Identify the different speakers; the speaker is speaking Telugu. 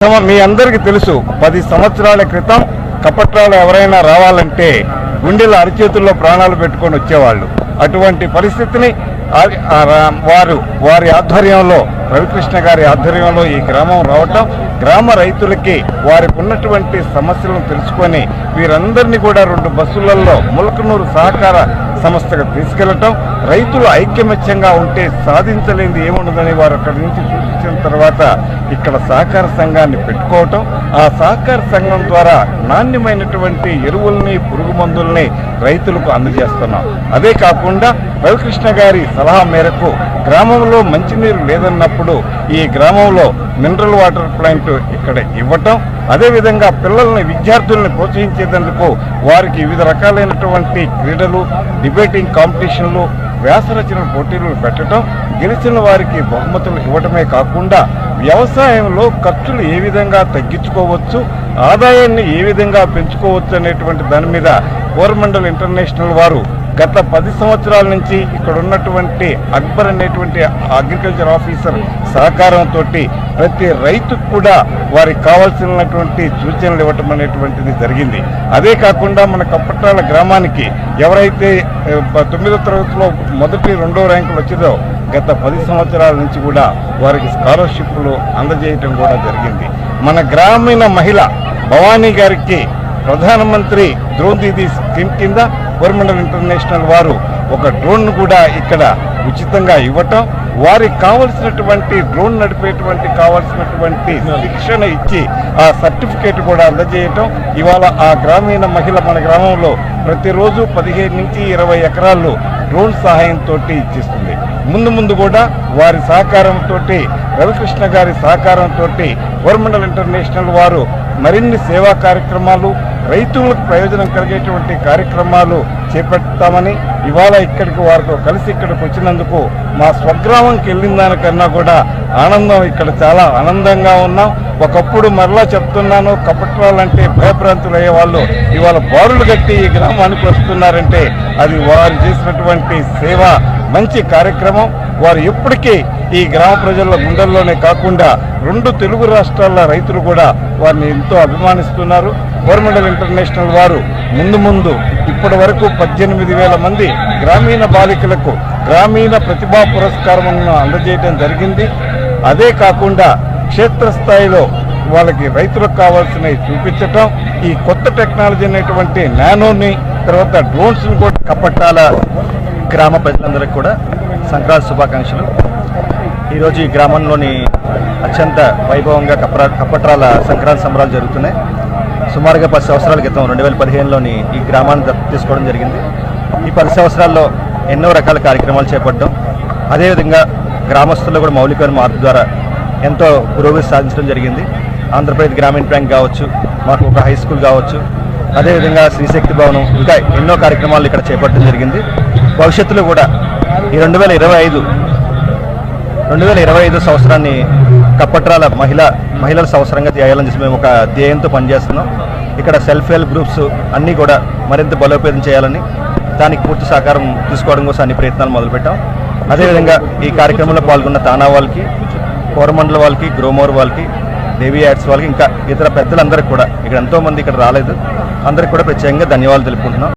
Speaker 1: మీ అందరికీ తెలుసు పది సంవత్సరాల క్రితం కపట్రాలు ఎవరైనా రావాలంటే గుండెల అరిచేతుల్లో ప్రాణాలు పెట్టుకొని వచ్చేవాళ్ళు. అటువంటి పరిస్థితిని వారు వారి ఆధ్వర్యంలో రవికృష్ణ గారి ఆధ్వర్యంలో ఈ గ్రామం రావటం గ్రామ రైతులకి వారికి ఉన్నటువంటి సమస్యలను తెలుసుకొని వీరందరినీ కూడా రెండు బస్సులలో ములకనూరు సహకార సంస్థకు తీసుకెళ్ళటం రైతులు ఐక్యమత్యంగా ఉంటే సాధించలేనిది ఏముండదని వారు అక్కడి నుంచి సూచించిన తర్వాత ఇక్కడ సహకార సంఘాన్ని పెట్టుకోవటం ఆ సహకార సంఘం ద్వారా నాణ్యమైనటువంటి ఎరువుల్ని పురుగు మందుల్ని రైతులకు అందజేస్తున్నాం. అదే కాకుండా రవికృష్ణ గారి సలహా మేరకు గ్రామంలో మంచినీరు లేదన్నప్పుడు ఈ గ్రామంలో మినరల్ వాటర్ ప్లాంట్ ఇక్కడ ఇవ్వటం అదేవిధంగా పిల్లల్ని విద్యార్థుల్ని ప్రోత్సహించేందుకు వారికి వివిధ రకాలైనటువంటి క్రీడలు డిబేటింగ్ కాంపిటీషన్లు వ్యాసరచన పోటీలు పెట్టడం గెలిచిన వారికి బహుమతులు ఇవ్వటమే కాకుండా వ్యవసాయంలో ఖర్చులు ఏ విధంగా తగ్గించుకోవచ్చు ఆదాయాన్ని ఏ విధంగా పెంచుకోవచ్చు అనేటువంటి దాని మీద కోరమండల్ ఇంటర్నేషనల్ వారు గత పది సంవత్సరాల నుంచి ఇక్కడ ఉన్నటువంటి అక్బర్ అనేటువంటి అగ్రికల్చర్ ఆఫీసర్ సహకారంతో ప్రతి రైతుకు కూడా వారికి కావాల్సినటువంటి సూచనలు ఇవ్వటం అనేటువంటిది జరిగింది. అదే కాకుండా మన కప్పట్రాల గ్రామానికి ఎవరైతే తొమ్మిదో తరగతిలో మొదటి రెండో ర్యాంకులు వచ్చిందో గత పది సంవత్సరాల నుంచి కూడా వారికి స్కాలర్షిప్లు అందజేయటం కూడా జరిగింది. మన గ్రామీణ మహిళ భవానీ గారికి ప్రధానమంత్రి డ్రోన్ దీదీ స్కీమ్ కింద కోరమండల్ ఇంటర్నేషనల్ వారు ఒక డ్రోన్ కూడా ఇక్కడ ఉచితంగా ఇవ్వటం వారికి కావలసినటువంటి డ్రోన్ నడిపేటువంటి కావలసినటువంటి శిక్షణ ఇచ్చి ఆ సర్టిఫికేట్ కూడా అందజేయటం. ఇవాళ ఆ గ్రామీణ మహిళ మన గ్రామంలో ప్రతిరోజు పదిహేను నుంచి ఇరవై ఎకరాల్లో డ్రోన్ సహాయంతో ఇచ్చిస్తుంది. ముందు ముందు కూడా వారి సహకారంతో రవికృష్ణ గారి సహకారంతో కోరమండల్ ఇంటర్నేషనల్ వారు మరిన్ని సేవా కార్యక్రమాలు రైతులకు ప్రయోజనం కలిగేటువంటి కార్యక్రమాలు చేపడతామని ఇవాళ ఇక్కడికి వారితో కలిసి ఇక్కడికి వచ్చినందుకు మా స్వగ్రామంకి వెళ్ళిన దానికన్నా కూడా ఆనందం ఇక్కడ చాలా ఆనందంగా ఉన్నాం. ఒకప్పుడు మరలా చెప్తున్నాను కపట్రాలంటే భయభ్రాంతులు అయ్యేవాళ్ళు ఇవాళ బారులు కట్టి ఈ గ్రామానికి వస్తున్నారంటే అది వారు చేసినటువంటి సేవ మంచి కార్యక్రమం. వారు ఎప్పటికీ ఈ గ్రామ ప్రజల గుండెల్లోనే కాకుండా రెండు తెలుగు రాష్ట్రాల రైతులు కూడా వారిని ఎంతో అభిమానిస్తున్నారు. కోరమండల్ ఇంటర్నేషనల్ వారు ముందు ముందు ఇప్పటి వరకు పద్దెనిమిది వేల మంది గ్రామీణ బాలికలకు గ్రామీణ ప్రతిభా పురస్కారములను అందజేయడం జరిగింది. అదే కాకుండా క్షేత్రస్థాయిలో వాళ్ళకి రైతులకు కావాల్సినవి చూపించటం ఈ కొత్త టెక్నాలజీ అనేటువంటి నానోని తర్వాత డ్రోన్స్ని కూడా
Speaker 2: కప్పట్టాల గ్రామ ప్రజలందరికీ కూడా సంక్రాంతి శుభాకాంక్షలు. ఈరోజు ఈ గ్రామంలోని అత్యంత వైభవంగా కప్పరా కప్పట్రాల సంక్రాంతి సంబరాలు జరుగుతున్నాయి. సుమారుగా పది సంవత్సరాల క్రితం రెండు వేల పదిహేనులోని ఈ గ్రామాన్ని దత్తు తీసుకోవడం జరిగింది. ఈ పది సంవత్సరాల్లో ఎన్నో రకాల కార్యక్రమాలు చేపట్టడం అదేవిధంగా గ్రామస్తుల్లో కూడా మౌలికమైన మార్పు ద్వారా ఎంతో పురోగతి సాధించడం జరిగింది. ఆంధ్రప్రదేశ్ గ్రామీణ బ్యాంక్ కావచ్చు మాకు ఒక హై స్కూల్ కావచ్చు. అదేవిధంగా శ్రీశక్తి భవనం ఇంకా ఎన్నో కార్యక్రమాలు ఇక్కడ చేపట్టడం జరిగింది. భవిష్యత్తులో కూడా ఈ రెండు వేల ఇరవై ఐదు రెండు వేల ఇరవై ఐదు సంవత్సరాన్ని కప్పట్రాల మహిళ మహిళల సంవత్సరంగా చేయాలని చెప్పి మేము ఒక ధ్యేయంతో పనిచేస్తున్నాం. ఇక్కడ సెల్ఫ్ హెల్ప్ గ్రూప్స్ అన్నీ కూడా మరింత బలోపేతం చేయాలని దానికి పూర్తి సహకారం తీసుకోవడం కోసం అన్ని ప్రయత్నాలు మొదలుపెట్టాం. అదేవిధంగా ఈ కార్యక్రమంలో పాల్గొన్న తానా వాళ్ళకి కోరమండల వాళ్ళకి గ్రోమోర్ వాళ్ళకి దేవి యాడ్స్ వాళ్ళకి ఇంకా ఇతర పెద్దలందరికీ కూడా ఇక్కడ ఎంతో మంది ఇక్కడ రాలేదు. అందరికి కూడా ప్రత్యేకంగా ధన్యవాదాలు తెలుపుకుంటున్నాం.